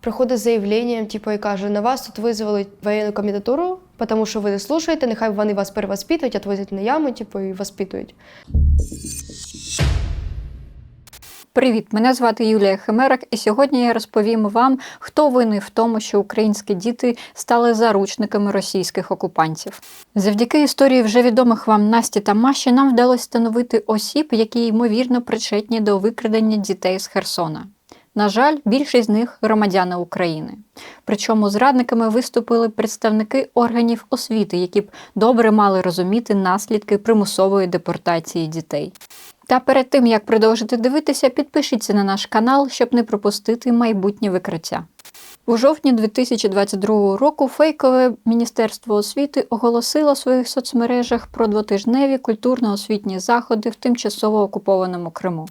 приходить з заявленням, типу, і каже, на вас тут визвали воєнну комендатуру, тому що ви не слушаєте, нехай вони вас перевоспитують, відвозять на ями, типу, і воспитують. Привіт, мене звати Юлія Химерак, і сьогодні я розповім вам, хто винний в тому, що українські діти стали заручниками російських окупантів. Завдяки історії вже відомих вам Насті та Маші нам вдалося встановити осіб, які ймовірно причетні до викрадення дітей з Херсона. На жаль, більшість з них громадяни України. Причому зрадниками виступили представники органів освіти, які б добре мали розуміти наслідки примусової депортації дітей. Та перед тим як продовжити дивитися, підпишіться на наш канал, щоб не пропустити майбутнє викриття. У жовтні 2022 року фейкове Міністерство освіти оголосило в своїх соцмережах про двотижневі культурно-освітні заходи в тимчасово окупованому Криму.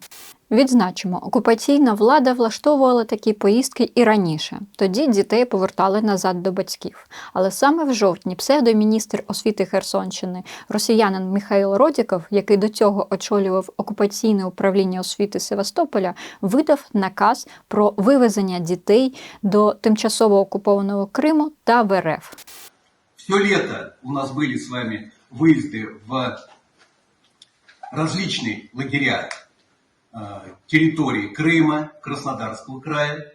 Відзначимо, окупаційна влада влаштовувала такі поїздки і раніше. Тоді дітей повертали назад до батьків. Але саме в жовтні псевдоміністр освіти Херсонщини, росіянин Михайло Родіков, який до цього очолював окупаційне управління освіти Севастополя, видав наказ про вивезення дітей до тимчасово окупованого Криму та в РФ. Все лето у нас были с вами выезды в различные лагеря э, Территории Крыма, Краснодарского края,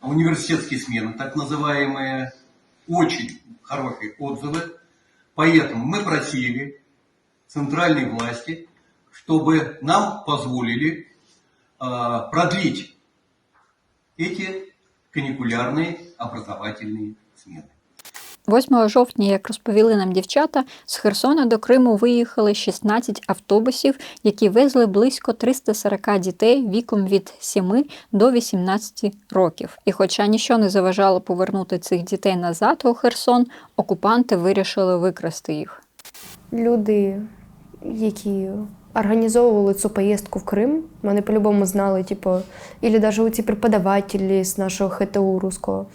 университетские смены, так называемые, очень хорошие отзывы. Поэтому мы просили центральной власти, чтобы нам позволили э, продлить эти каникулярные образовательные смены. 8 жовтня, як розповіли нам дівчата, з Херсона до Криму виїхали 16 автобусів, які везли близько 340 дітей віком від 7 до 18 років. І хоча нічого не заважало повернути цих дітей назад у Херсон, окупанти вирішили викрасти їх. Люди, які організовували цю поїздку в Крим, вони по-любому знали, типу, або навіть ці преподавателі з нашого ХТУ руського.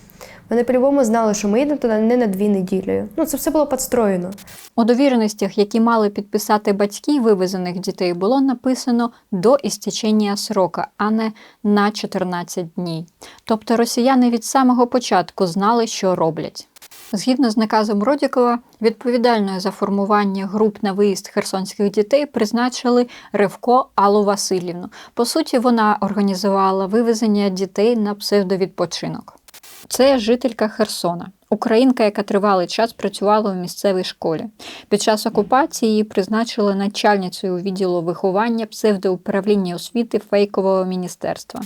Вони по-любому знали, що ми йдемо туди не на дві неділі. Ну, це все було підстроєно. У довіреностях, які мали підписати батьки вивезених дітей, було написано до істечення срока, а не на 14 днів. Тобто росіяни від самого початку знали, що роблять. Згідно з наказом Родікова, відповідальною за формування груп на виїзд херсонських дітей призначили Ревко Аллу Васильівну. По суті, вона організувала вивезення дітей на псевдовідпочинок. Це жителька Херсона, українка, яка тривалий час працювала у місцевій школі. Під час окупації її призначили начальницею відділу виховання псевдоуправління освіти фейкового міністерства.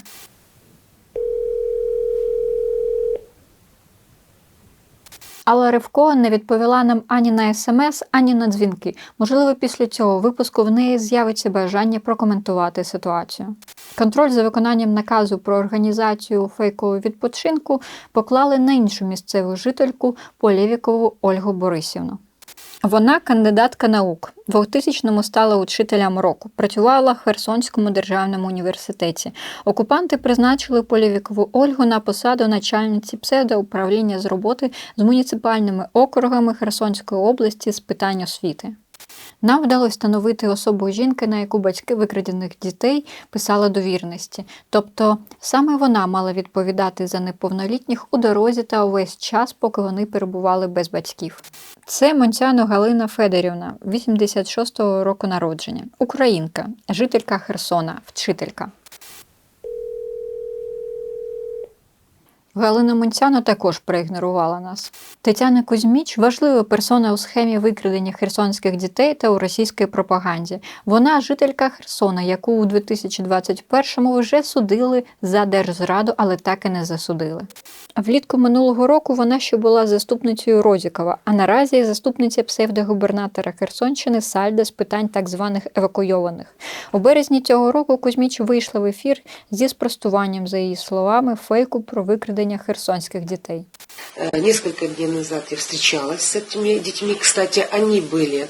Але Ревко не відповіла нам ані на смс, ані на дзвінки. Можливо, після цього випуску в неї з'явиться бажання прокоментувати ситуацію. Контроль за виконанням наказу про організацію фейкового відпочинку поклали на іншу місцеву жительку Полєвікову Ольгу Борисівну. Вона кандидатка наук. В 2000-му стала учителем року. Працювала в Херсонському державному університеті. Окупанти призначили Полівікову Ольгу на посаду начальниці псевдоуправління з роботи з муніципальними округами Херсонської області з питань освіти. Нам вдалося встановити особу жінки, на яку батьки викрадених дітей писали довірності. Тобто саме вона мала відповідати за неповнолітніх у дорозі та увесь час, поки вони перебували без батьків. Це Монтяно Галина Федорівна, 86-го року народження, українка, жителька Херсона, вчителька. Галина Монцяна також проігнорувала нас. Тетяна Кузьміч важлива персона у схемі викрадення херсонських дітей та у російській пропаганді. Вона жителька Херсона, яку у 2021-му вже судили за держзраду, але так і не засудили. Влітку минулого року вона ще була заступницею Розікова, а наразі заступниця псевдогубернатора Херсонщини Сальда з питань так званих евакуйованих. У березні цього року Кузьміч вийшла в ефір зі спростуванням, за її словами, фейку про викрадення херсонських дітей. Э, Несколько дней назад я встречалась с этими детьми. Кстати, они были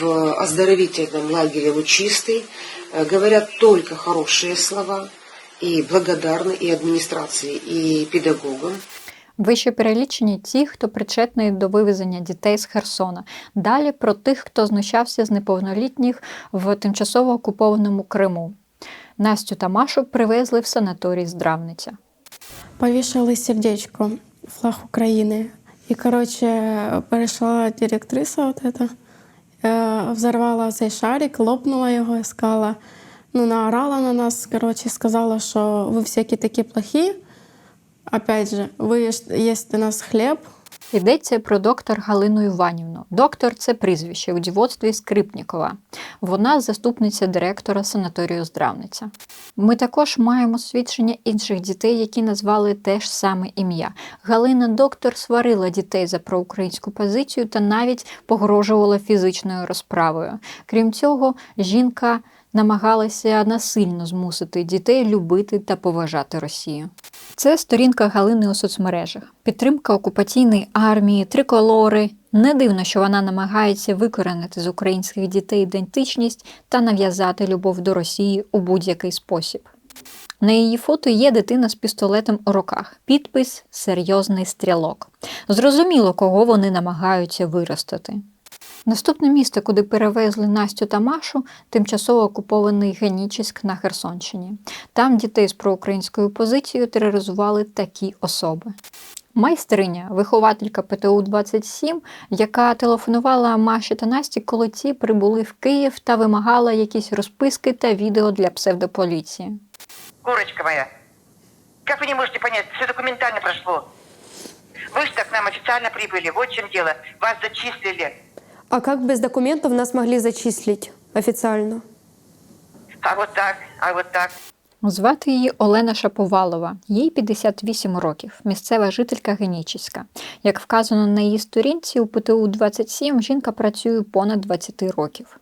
в оздоровительном лагере «Лучистый». Э, Говорят только хорошие слова и благодарны и администрации, и педагогам. Вище перелічені ті, хто причетний до вивезення дітей з Херсона. Далі про тих, хто знущався з неповнолітніх в тимчасово окупованому Криму. Настю та Машу привезли в санаторій Здравниця. повішали сердечко, флаг України. І, коротше, перейшла директриса от эта, е, взорвала цей шарик, лопнула його і сказала, ну, наорала на нас, коротше, сказала, що ви всякі такі плохі. Опять же, ви їсте нас хліб, Йдеться про доктор Галину Іванівну. Доктор це прізвище у дівоцтві Скрипнікова. Вона заступниця директора санаторію Здравниця. Ми також маємо свідчення інших дітей, які назвали те ж саме ім'я. Галина доктор сварила дітей за проукраїнську позицію та навіть погрожувала фізичною розправою. Крім цього, жінка намагалася насильно змусити дітей любити та поважати Росію. Це сторінка Галини у соцмережах. Підтримка окупаційної армії, триколори. Не дивно, що вона намагається викоренити з українських дітей ідентичність та нав'язати любов до Росії у будь-який спосіб. На її фото є дитина з пістолетом у руках. Підпис Серйозний стрілок. Зрозуміло, кого вони намагаються виростити. Наступне місто, куди перевезли Настю та Машу, тимчасово окупований Генічеськ на Херсонщині. Там дітей з проукраїнською позицією тероризували такі особи. Майстриня, вихователька ПТУ 27, яка телефонувала Маші та Насті, коли ті прибули в Київ та вимагала якісь розписки та відео для псевдополіції. Курочка моя, как вы не можете понять, все документально прошло. Вы же к нам официально прибыли, вот в чем дело. Вас зачислили. А как без документов нас могли зачислить официально? А вот так, а вот так. Звати її Олена Шаповалова, їй 58 років, місцева жителька Генічеська. Як вказано на її сторінці, у ПТУ 27 жінка працює понад 20 років.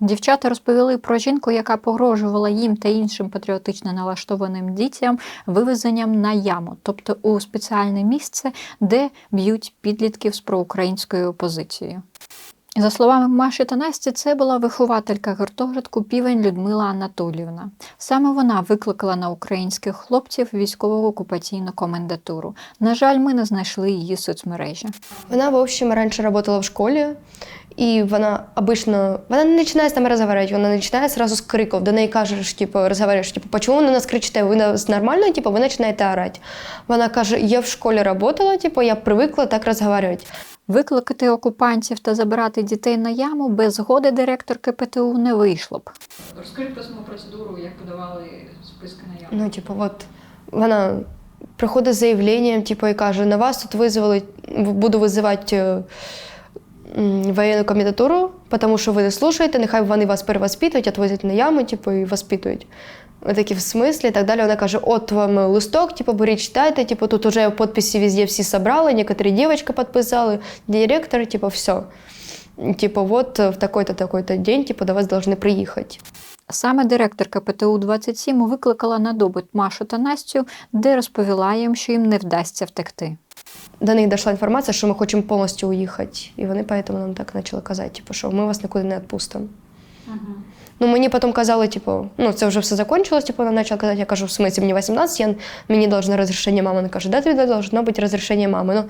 Дівчата розповіли про жінку, яка погрожувала їм та іншим патріотично налаштованим дітям вивезенням на яму, тобто у спеціальне місце, де б'ють підлітків з проукраїнською опозицією. За словами Маші та Насті, це була вихователька гуртожитку Півень Людмила Анатоліївна. Саме вона викликала на українських хлопців військову окупаційну комендатуру. На жаль, ми не знайшли її соцмережі. Вона, в общем, раніше працювала в школе, и она обычно... Она не начинает с нами разговаривать, она начинает сразу с криков. Да не кажешь, типа, разговариваешь, типа, почему вы на нас кричите? Вы нас нормально, типа, вы начинаете орать. Вона каже, я в школе работала, типа, я привыкла так разговаривать. Викликати окупантів та забрати дітей на яму без згоди директорки ПТУ не вийшло б. Розкажіть про саму процедуру, як подавали списки на яму. Ну, типу, от вона приходить з заявленням, типу, і каже, на вас тут визвали, буду визивати е, м, воєнну комендатуру, тому що ви не слушаєте, нехай вони вас перевоспитують, відвозять на яму, типу, і воспитують. Такі в смислі і так далі. Вона каже: от вам листок, типу, беріть, читайте, типу, тут вже підписи везде всі зібрали, некоторі дівчатки підписали, директор, типу, все. Типу, от в такий-то такий-то день, типу, до вас повинні приїхати. Саме директорка ПТУ 27 викликала на добут Машу та Настю, де розповіла їм, що їм не вдасться втекти. До них дійшла інформація, що ми хочемо повністю уїхати. І вони поэтому нам так почали казати, типу, що ми вас нікуди не відпустимо. Ну, мені потім казали, типу, ну, це вже все закончилось, типу, вона почала казати, я кажу, в смысле, мені 18, я, мені должно розрішення мами. Вона каже, да, тобі должно бути розрішення мами.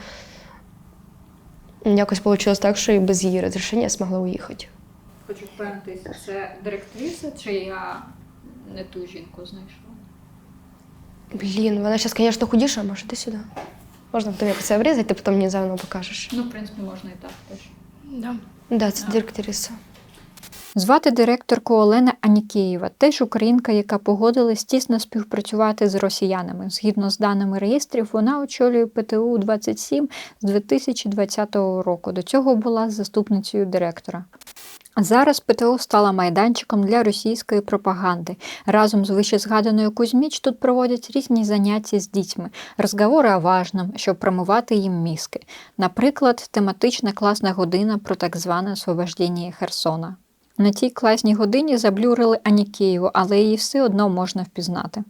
Ну, якось вийшло так, що і без її розрішення я змогла уїхати. Хочу впевнитися, це директриса, чи я не ту жінку знайшла? Блін, вона зараз, звісно, худіша, може, ти сюди. Можна потім якось це обрізати, ти потім мені заново покажеш. Ну, в принципі, можна і так теж. Да. Да, це директриса. Звати директорку Олена Анікеєва, теж українка, яка погодилась тісно співпрацювати з росіянами. Згідно з даними реєстрів, вона очолює ПТУ 27 з 2020 року. До цього була заступницею директора. Зараз ПТУ стала майданчиком для російської пропаганди. Разом з вищезгаданою Кузьміч тут проводять різні заняття з дітьми, розговори о важном, щоб промивати їм мізки. Наприклад, тематична класна година про так зване освобождення Херсона. На тій класній годині заблюрили Анікеєву, але її все одно можна впізнати.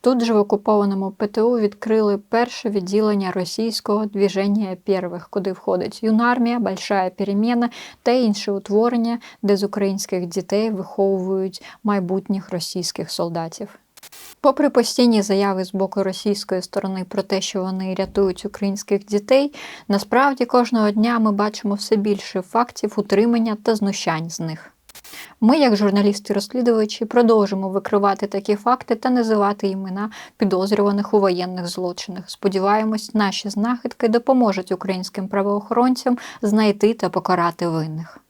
Тут же в окупованому ПТУ відкрили перше відділення російського двіження первих, куди входить юнармія, большая перемена та інші утворення, де з українських дітей виховують майбутніх російських солдатів. Попри постійні заяви з боку російської сторони про те, що вони рятують українських дітей, насправді кожного дня ми бачимо все більше фактів утримання та знущань з них. Ми, як журналісти-розслідувачі, продовжимо викривати такі факти та називати імена підозрюваних у воєнних злочинах. Сподіваємось, наші знахідки допоможуть українським правоохоронцям знайти та покарати винних.